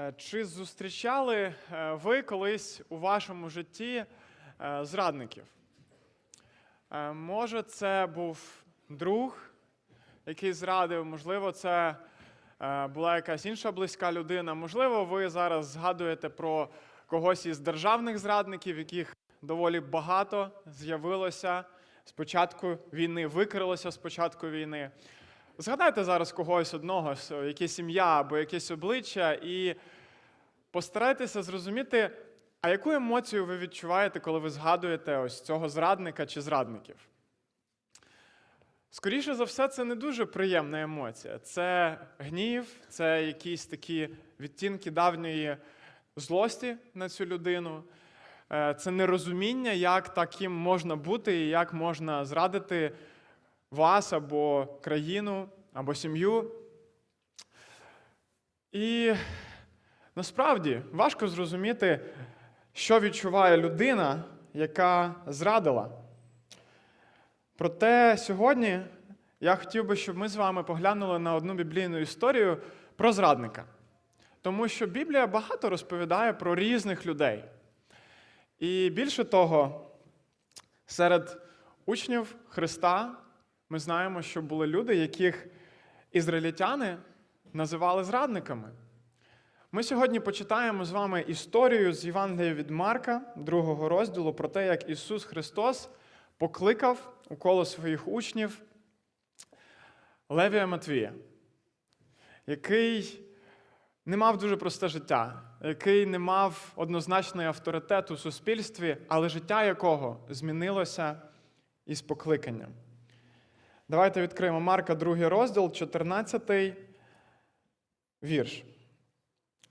Е, Чи зустрічали е, ви колись у вашому житті е, зрадників? Може, це був друг, який зрадив, можливо, це була якась інша близька людина. Можливо, ви зараз згадуєте про когось із державних зрадників, яких доволі багато з'явилося з початку війни, викрилося з початку війни. Згадайте зараз когось одного, якесь ім'я або якесь обличчя, і постарайтеся зрозуміти, а яку емоцію ви відчуваєте, коли ви згадуєте ось цього зрадника чи зрадників. Скоріше за все, це не дуже приємна емоція. Це гнів, це якісь такі відтінки давньої злості на цю людину. Е, Це нерозуміння, як таким можна бути і як можна зрадити вас або країну, або сім'ю. І насправді важко зрозуміти, що відчуває людина, яка зрадила. Проте сьогодні я хотів би, щоб ми з вами поглянули на одну біблійну історію про зрадника. Тому що Біблія багато розповідає про різних людей. І більше того, серед учнів Христа ми знаємо, що були люди, яких ізраїльтяни називали зрадниками. Ми сьогодні почитаємо з вами історію з Євангелія від Марка, другого розділу, про те, як Ісус Христос покликав у коло своїх учнів Левія Матвія, який не мав дуже просте життя, який не мав однозначний авторитет у суспільстві, але життя якого змінилося із покликанням. Давайте відкриємо Марка, другий розділ, 14 вірш.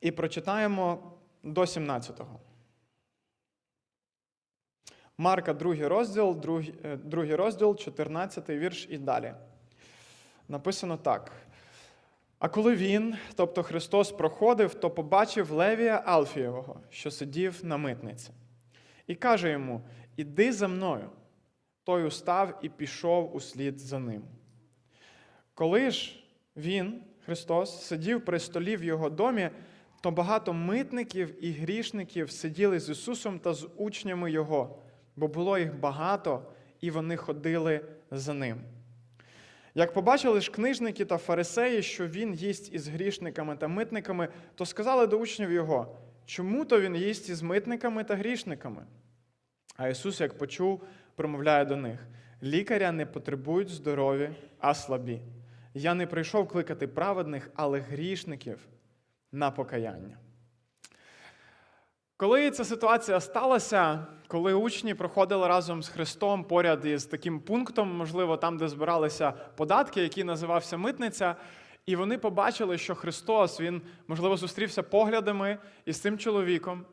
І прочитаємо до 17-го. Марка, другий розділ, другий, е, другий розділ, 14 вірш і далі. Написано так. А коли він, тобто Христос, проходив, то побачив Левія Алфієвого, що сидів на митниці, і каже йому: Іди за мною. Той устав і пішов услід за ним. Коли ж він, Христос, сидів при столі в його домі, то багато митників і грішників сиділи з Ісусом та з учнями Його, бо було їх багато, і вони ходили за ним. Як побачили ж книжники та фарисеї, що він їсть із грішниками та митниками, то сказали до учнів його, чому то він їсть із митниками та грішниками? А Ісус, як почув, промовляє до них: лікаря не потребують здорові, а слабі. Я не прийшов кликати праведних, але грішників на покаяння. Коли ця ситуація сталася, коли учні проходили разом з Христом поряд із таким пунктом, можливо, там, де збиралися податки, який називався митниця, і вони побачили, що Христос, він, можливо, зустрівся поглядами із цим чоловіком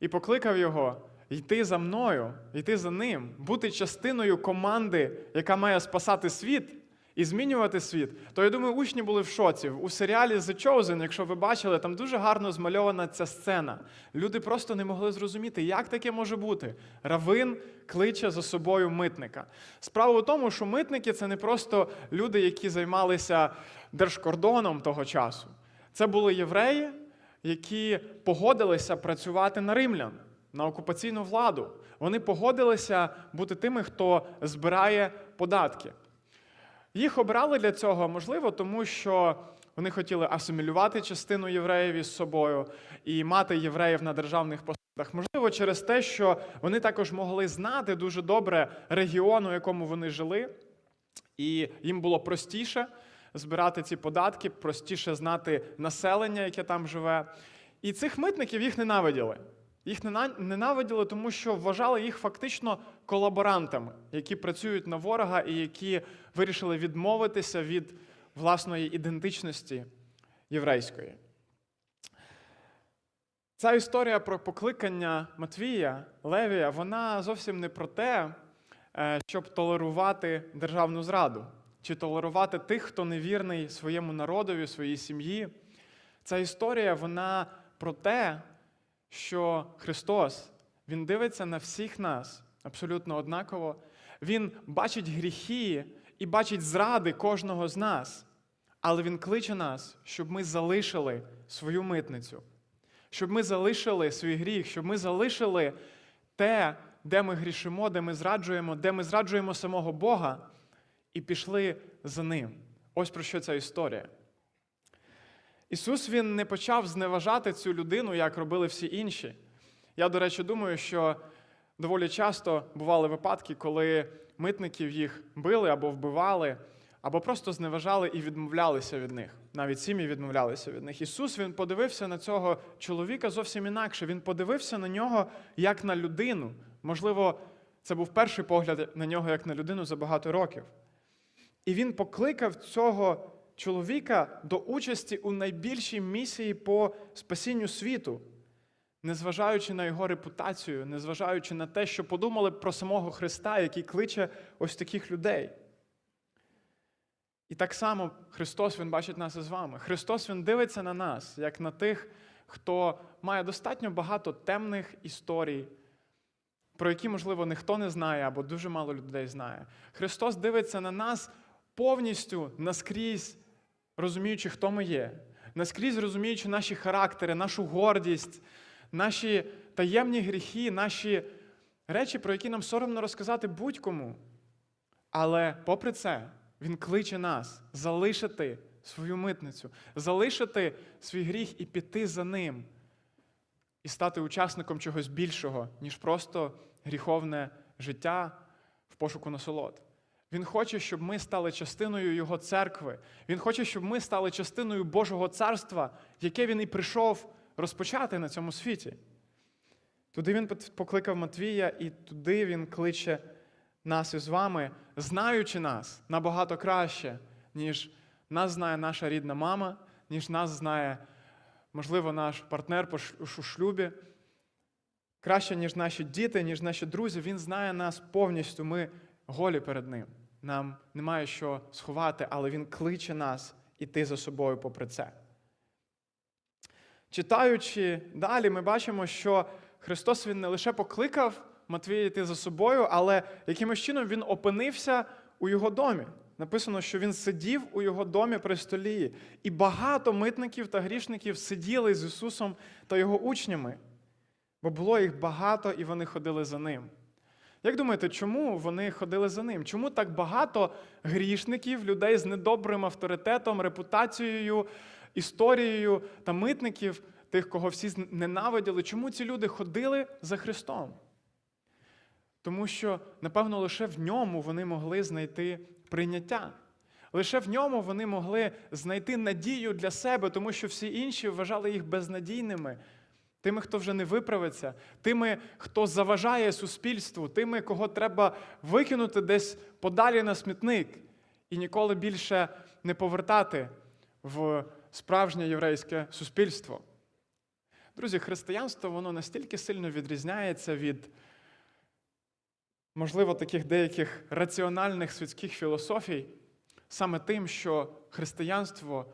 і покликав його йти за мною, йти за ним, бути частиною команди, яка має спасати світ і змінювати світ, то я думаю, учні були в шоці. У серіалі The Chosen, якщо ви бачили, там дуже гарно змальована ця сцена. Люди просто не могли зрозуміти, як таке може бути. Равин кличе за собою митника. Справа в тому, що митники це не просто люди, які займалися держкордоном того часу. Це були євреї, які погодилися працювати на римлян, на окупаційну владу. Вони погодилися бути тими, хто збирає податки. Їх обрали для цього, можливо, тому що вони хотіли асимілювати частину євреїв із собою і мати євреїв на державних посадах. Можливо, через те, що вони також могли знати дуже добре регіон, у якому вони жили, і їм було простіше збирати ці податки, простіше знати населення, яке там живе. І цих митників їх ненавиділи. Їх ненавиділи, тому що вважали їх фактично колаборантами, які працюють на ворога і які вирішили відмовитися від власної ідентичності єврейської. Ця історія про покликання Матвія, Левія, вона зовсім не про те, е, щоб толерувати державну зраду, чи толерувати тих, хто невірний своєму народові, своїй сім'ї. Ця історія вона про те, що Христос Він дивиться на всіх нас абсолютно однаково. Він бачить гріхи і бачить зради кожного з нас. Але Він кличе нас, щоб ми залишили свою митницю, щоб ми залишили свій гріх, щоб ми залишили те, де ми грішимо, де ми зраджуємо, де ми зраджуємо самого Бога, і пішли за ним. Ось про що ця історія. Ісус Він не почав зневажати цю людину, як робили всі інші. Я, до речі, думаю, що доволі часто бували випадки, коли митників їх били або вбивали, або просто зневажали і відмовлялися від них. Навіть сім'ї відмовлялися від них. Ісус Він подивився на цього чоловіка зовсім інакше. Він подивився на нього як на людину. Можливо, це був перший погляд на нього як на людину за багато років. І він покликав цього чоловіка до участі у найбільшій місії по спасінню світу, незважаючи на його репутацію, незважаючи на те, що подумали про самого Христа, який кличе ось таких людей. І так само Христос Він бачить нас із вами. Христос Він дивиться на нас, як на тих, хто має достатньо багато темних історій, про які, можливо, ніхто не знає або дуже мало людей знає. Христос дивиться на нас повністю наскрізь, розуміючи, хто ми є, наскрізь розуміючи наші характери, нашу гордість, наші таємні гріхи, наші речі, про які нам соромно розказати будь-кому. Але попри це, Він кличе нас залишити свою митницю, залишити свій гріх і піти за ним, і стати учасником чогось більшого, ніж просто гріховне життя в пошуку насолод. Він хоче, щоб ми стали частиною Його церкви. Він хоче, щоб ми стали частиною Божого царства, яке він і прийшов розпочати на цьому світі. Туди він покликав Матвія, і туди він кличе нас із вами, знаючи нас набагато краще, ніж нас знає наша рідна мама, ніж нас знає, можливо, наш партнер у шлюбі. Краще, ніж наші діти, ніж наші друзі. Він знає нас повністю. Ми голі перед ним. Нам немає що сховати, але Він кличе нас іти за собою попри це. Читаючи далі, ми бачимо, що Христос Він не лише покликав Матвія йти за собою, але якимось чином Він опинився у його домі. Написано, що він сидів у його домі при столі, і багато митників та грішників сиділи з Ісусом та його учнями, бо було їх багато, і вони ходили за ним. Як думаєте, чому вони ходили за ним? Чому так багато грішників, людей з недобрим авторитетом, репутацією, історією та митників, тих, кого всі ненавиділи, чому ці люди ходили за Христом? Тому що, напевно, лише в ньому вони могли знайти прийняття. Лише в ньому вони могли знайти надію для себе, тому що всі інші вважали їх безнадійними, тими, хто вже не виправиться, тими, хто заважає суспільству, тими, кого треба викинути десь подалі на смітник і ніколи більше не повертати в справжнє єврейське суспільство. Друзі, християнство воно настільки сильно відрізняється від, можливо, таких деяких раціональних світських філософій, саме тим, що християнство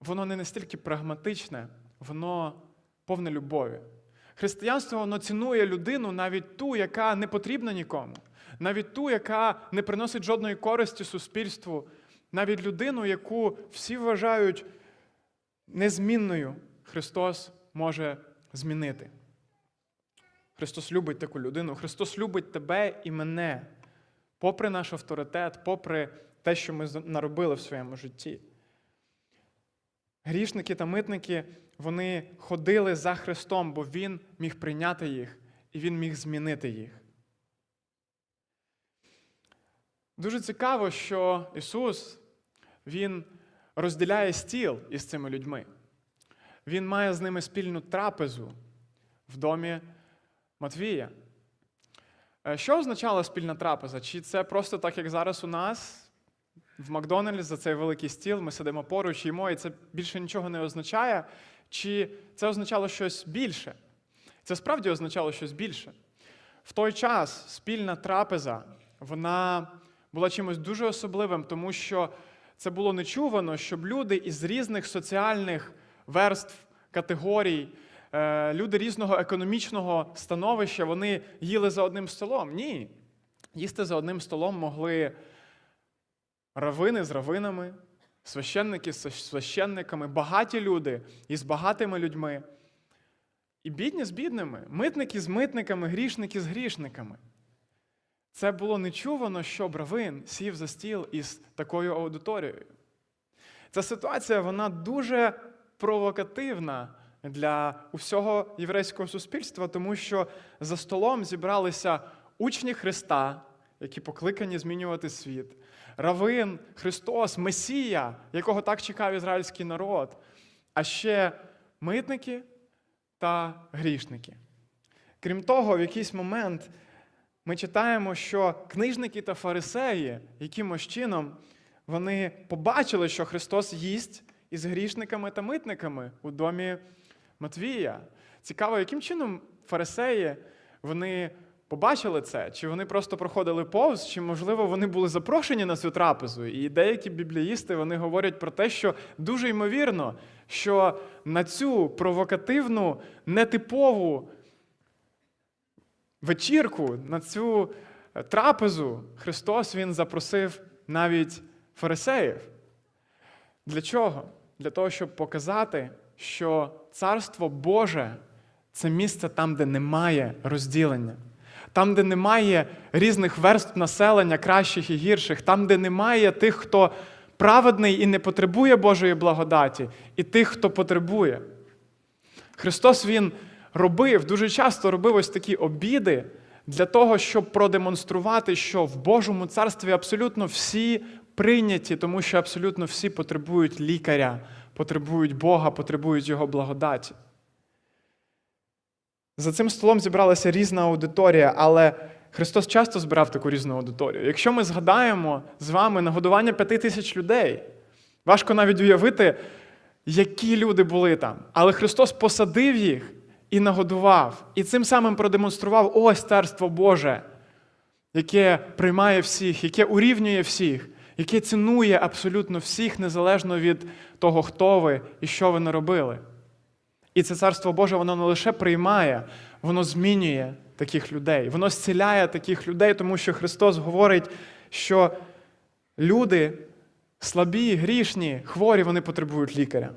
воно не настільки прагматичне, воно повне любові. Християнство воно цінує людину навіть ту, яка не потрібна нікому, навіть ту, яка не приносить жодної користі суспільству, навіть людину, яку всі вважають незмінною, Христос може змінити. Христос любить таку людину, Христос любить тебе і мене, попри наш авторитет, попри те, що ми наробили в своєму житті. Грішники та митники вони ходили за Христом, бо Він міг прийняти їх і Він міг змінити їх. Дуже цікаво, що Ісус Він розділяє стіл із цими людьми. Він має з ними спільну трапезу в домі Матвія. Е, Що означала спільна трапеза? Чи це просто так, як зараз у нас? В Макдональдс за цей великий стіл ми сидимо поруч, їмо, і це більше нічого не означає. Чи це означало щось більше? Це справді означало щось більше. В той час спільна трапеза вона була чимось дуже особливим, тому що це було нечувано, щоб люди із різних соціальних верств, категорій, е, люди різного економічного становища, вони їли за одним столом. Ні. Їсти за одним столом могли равини з равинами, священники з священниками, багаті люди із багатими людьми. І бідні з бідними, митники з митниками, грішники з грішниками. Це було нечувано, щоб равин сів за стіл із такою аудиторією. Ця ситуація вона дуже провокативна для усього єврейського суспільства, тому що за столом зібралися учні Христа, які покликані змінювати світ, Равин, Христос, Месія, якого так чекав ізраїльський народ, а ще митники та грішники. Крім того, в якийсь момент ми читаємо, що книжники та фарисеї якимось чином вони побачили, що Христос їсть із грішниками та митниками у домі Матвія. Цікаво, яким чином фарисеї вони побачили це? Чи вони просто проходили повз, чи, можливо, вони були запрошені на цю трапезу? І деякі бібліїсти вони говорять про те, що дуже ймовірно, що на цю провокативну, нетипову вечірку, на цю е, трапезу Христос Він запросив навіть фарисеїв. Для чого? Для того, щоб показати, що Царство Боже це місце там, де немає розділення, там, де немає різних верств населення, кращих і гірших, там, де немає тих, хто праведний і не потребує Божої благодаті, і тих, хто потребує. Христос Він робив, дуже часто робив ось такі обіди для того, щоб продемонструвати, що в Божому царстві абсолютно всі прийняті, тому що абсолютно всі потребують лікаря, потребують Бога, потребують Його благодаті. За цим столом зібралася різна аудиторія, але Христос часто збирав таку різну аудиторію. Якщо ми згадаємо з вами нагодування п'яти тисяч людей, важко навіть уявити, які люди були там. Але Христос посадив їх і нагодував, і цим самим продемонстрував ось царство Боже, яке приймає всіх, яке урівнює всіх, яке цінує абсолютно всіх, незалежно від того, хто ви і що ви наробили. І це царство Боже, воно не лише приймає, воно змінює таких людей, воно зціляє таких людей, тому що Христос говорить, що люди слабі, грішні, хворі, вони потребують лікаря.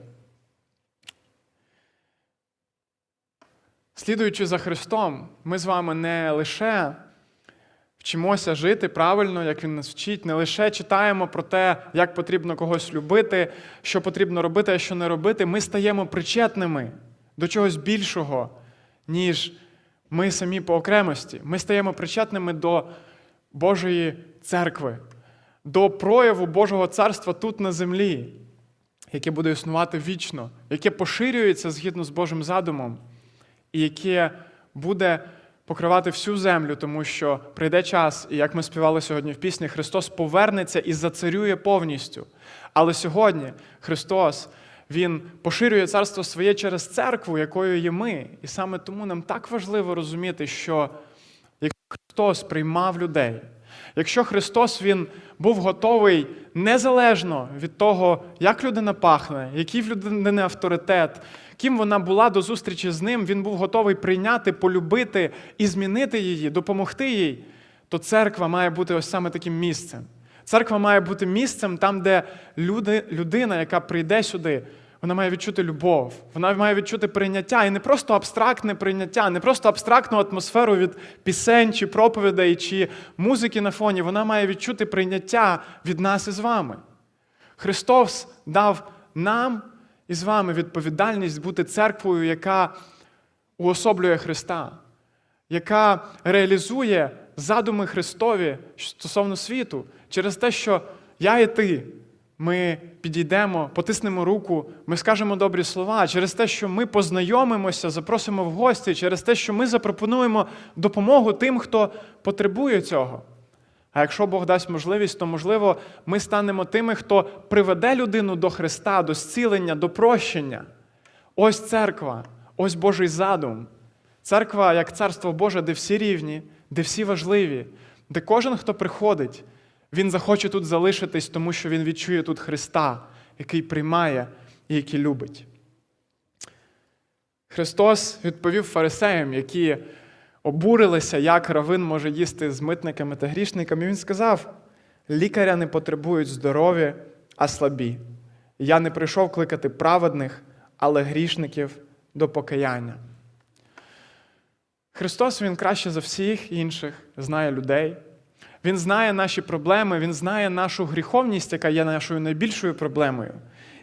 Слідуючи за Христом, ми з вами не лише вчимося жити правильно, як Він нас вчить, не лише читаємо про те, як потрібно когось любити, що потрібно робити, а що не робити. Ми стаємо причетними до чогось більшого, ніж ми самі по окремості. Ми стаємо причетними до Божої церкви, до прояву Божого царства тут на землі, яке буде існувати вічно, яке поширюється згідно з Божим задумом, і яке буде покривати всю землю, тому що прийде час, і як ми співали сьогодні в пісні, Христос повернеться і зацарює повністю. Але сьогодні Христос. Він поширює царство своє через церкву, якою є ми. І саме тому нам так важливо розуміти, що якщо Христос приймав людей, якщо Христос Він був готовий незалежно від того, як людина пахне, який в людини авторитет, ким вона була до зустрічі з ним, він був готовий прийняти, полюбити і змінити її, допомогти їй, то церква має бути ось саме таким місцем. Церква має бути місцем там, де люди, людина, яка прийде сюди, вона має відчути любов, вона має відчути прийняття. І не просто абстрактне прийняття, не просто абстрактну атмосферу від пісень, чи проповідей, чи музики на фоні. Вона має відчути прийняття від нас із вами. Христос дав нам і з вами відповідальність бути церквою, яка уособлює Христа, яка реалізує задуми Христові стосовно світу через те, що я і ти, ми підійдемо, потиснемо руку, ми скажемо добрі слова, через те, що ми познайомимося, запросимо в гості, через те, що ми запропонуємо допомогу тим, хто потребує цього. А якщо Бог дасть можливість, то, можливо, ми станемо тими, хто приведе людину до Христа, до зцілення, до прощення. Ось церква, ось Божий задум. Церква як царство Боже, де всі рівні, де всі важливі, де кожен, хто приходить, він захоче тут залишитись, тому що він відчує тут Христа, який приймає і який любить. Христос відповів фарисеям, які обурилися, як равин може їсти з митниками та грішниками. І Він сказав: лікаря не потребують здорові, а слабі. Я не прийшов кликати праведних, але грішників до покаяння. Христос Він краще за всіх інших знає людей. Він знає наші проблеми, Він знає нашу гріховність, яка є нашою найбільшою проблемою.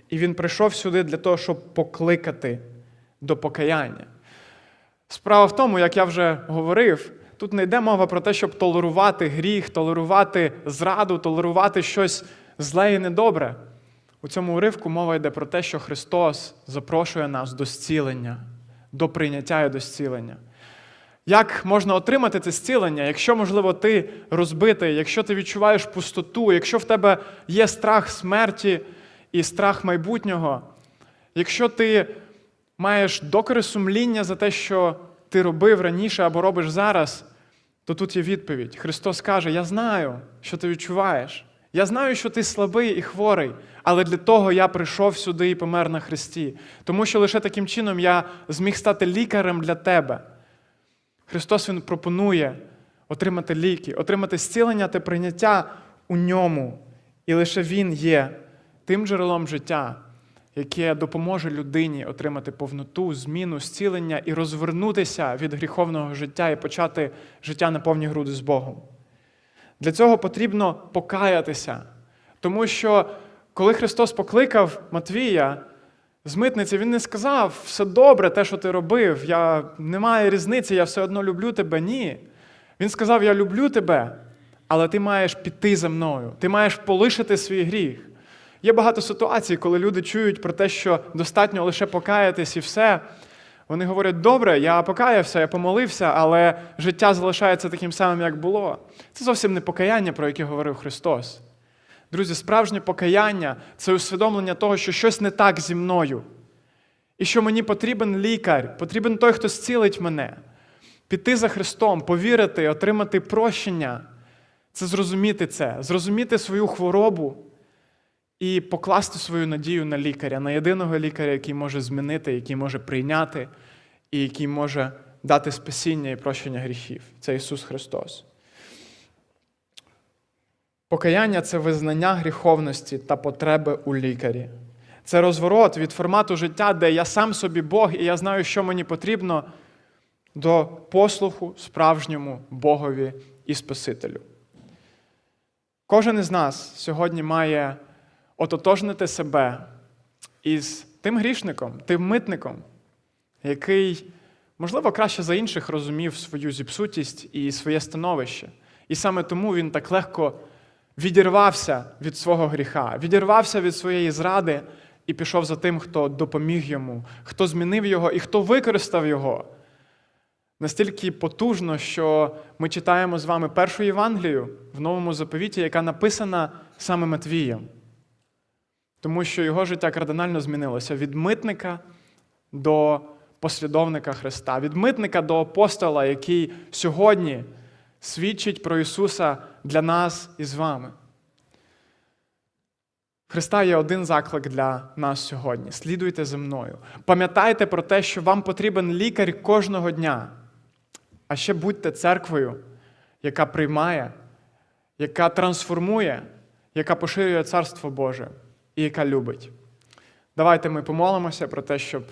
І Він прийшов сюди для того, щоб покликати до покаяння. Справа в тому, як я вже говорив, тут не йде мова про те, щоб толерувати гріх, толерувати зраду, толерувати щось зле і недобре. У цьому уривку мова йде про те, що Христос запрошує нас до зцілення, до прийняття і до зцілення. Як можна отримати це зцілення, якщо, можливо, ти розбитий, якщо ти відчуваєш пустоту, якщо в тебе є страх смерті і страх майбутнього, якщо ти маєш докори сумління за те, що ти робив раніше або робиш зараз, то тут є відповідь. Христос каже: Я знаю, що ти відчуваєш. Я знаю, що ти слабий і хворий, але для того я прийшов сюди і помер на Христі. Тому що лише таким чином я зміг стати лікарем для тебе. Христос Він пропонує отримати ліки, отримати зцілення та прийняття у ньому. І лише Він є тим джерелом життя, яке допоможе людині отримати повноту, зміну, зцілення і розвернутися від гріховного життя і почати життя на повні груди з Богом. Для цього потрібно покаятися. Тому що коли Христос покликав Матвія з митниці, Він не сказав, все добре, те, що ти робив, я, немає різниці, я все одно люблю тебе. Ні. Він сказав: Я люблю тебе, але ти маєш піти за мною, ти маєш полишити свій гріх. Є багато ситуацій, коли люди чують про те, що достатньо лише покаятись і все. Вони говорять, добре, я покаявся, я помолився, але життя залишається таким самим, як було. Це зовсім не покаяння, про яке говорив Христос. Друзі, справжнє покаяння це усвідомлення того, що щось не так зі мною. І що мені потрібен лікар, потрібен той, хто зцілить мене. Піти за Христом, повірити, отримати прощення це зрозуміти це, зрозуміти свою хворобу і покласти свою надію на лікаря, на єдиного лікаря, який може змінити, який може прийняти і який може дати спасіння і прощення гріхів. Це Ісус Христос. Покаяння це визнання гріховності та потреби у лікарі. Це розворот від формату життя, де я сам собі Бог і я знаю, що мені потрібно, до послуху справжньому Богові і Спасителю. Кожен із нас сьогодні має ототожнити себе із тим грішником, тим митником, який, можливо, краще за інших розумів свою зіпсутість і своє становище. І саме тому він так легко відірвався від свого гріха, відірвався від своєї зради і пішов за тим, хто допоміг йому, хто змінив його і хто використав його. Настільки потужно, що ми читаємо з вами першу Євангелію в новому заповіті, яка написана саме Матвієм. Тому що його життя кардинально змінилося від митника до послідовника Христа, від митника до апостола, який сьогодні свідчить про Ісуса для нас і з вами. Христа є один заклик для нас сьогодні. Слідуйте за мною. Пам'ятайте про те, що вам потрібен лікар кожного дня. А ще будьте церквою, яка приймає, яка трансформує, яка поширює Царство Боже і яка любить. Давайте ми помолимося про те, щоб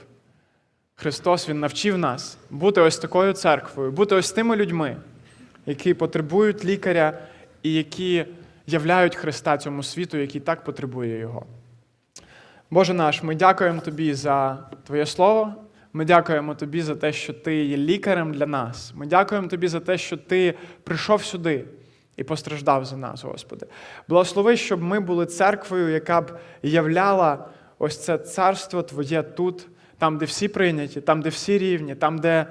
Христос Він навчив нас бути ось такою церквою, бути ось тими людьми, які потребують лікаря і які являють Христа цьому світу, який так потребує Його. Боже наш, ми дякуємо Тобі за Твоє Слово. Ми дякуємо Тобі за те, що Ти є лікарем для нас. Ми дякуємо Тобі за те, що Ти прийшов сюди і постраждав за нас, Господи. Благослови, щоб ми були церквою, яка б являла ось це царство Твоє тут, там, де всі прийняті, там, де всі рівні, там, де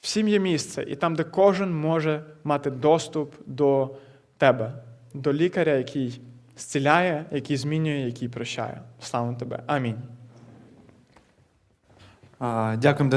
всім є місце, і там, де кожен може мати доступ до Тебе, до лікаря, який зціляє, який змінює, який прощає. Слава Тебе. Амінь. Денис.